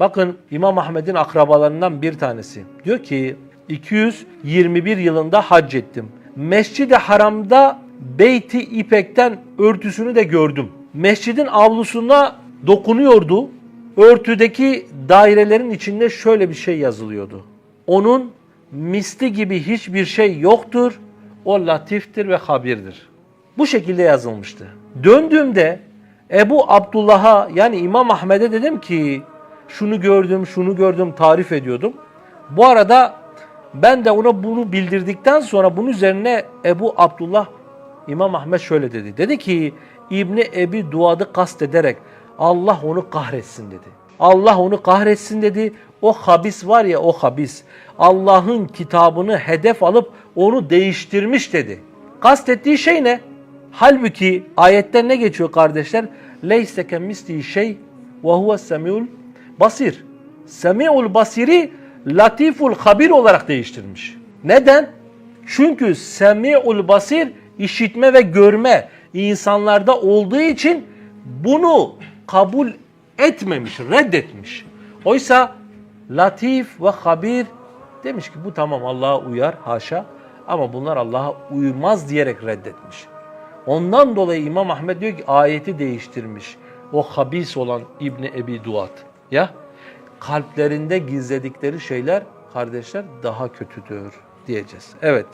Bakın İmam Ahmed'in akrabalarından bir tanesi. Diyor ki 221 yılında hac ettim. Mescid-i Haram'da Beyti İpek'ten örtüsünü de gördüm. Mescidin avlusuna dokunuyordu. Örtüdeki dairelerin içinde şöyle bir şey yazılıyordu. Onun misli gibi hiçbir şey yoktur. O latiftir ve habirdir. Bu şekilde yazılmıştı. Döndüğümde Ebu Abdullah'a yani İmam Ahmed'e dedim ki şunu gördüm, şunu gördüm tarif ediyordum. Bu arada ben de ona bunu bildirdikten sonra bunun üzerine Ebu Abdullah İmam Ahmed şöyle dedi. Dedi ki İbni Ebi Duad'ı kastederek Allah onu kahretsin dedi. Allah onu kahretsin dedi. O habis var ya o habis. Allah'ın kitabını hedef alıp onu değiştirmiş dedi. Kastettiği şey ne? Halbuki ayette ne geçiyor kardeşler? Leyse kemislihi şey ve huve semiul basir. Semiul basiri latiful habir olarak değiştirmiş. Neden? Çünkü semiul basir işitme ve görme insanlarda olduğu için bunu kabul etmemiş, reddetmiş. Oysa latif ve habir demiş ki bu tamam Allah'a uyar haşa ama bunlar Allah'a uymaz diyerek reddetmiş. Ondan dolayı İmam Ahmed diyor ki ayeti değiştirmiş. O habis olan İbni Ebi Duat. Ya kalplerinde gizledikleri şeyler kardeşler daha kötüdür diyeceğiz. Evet.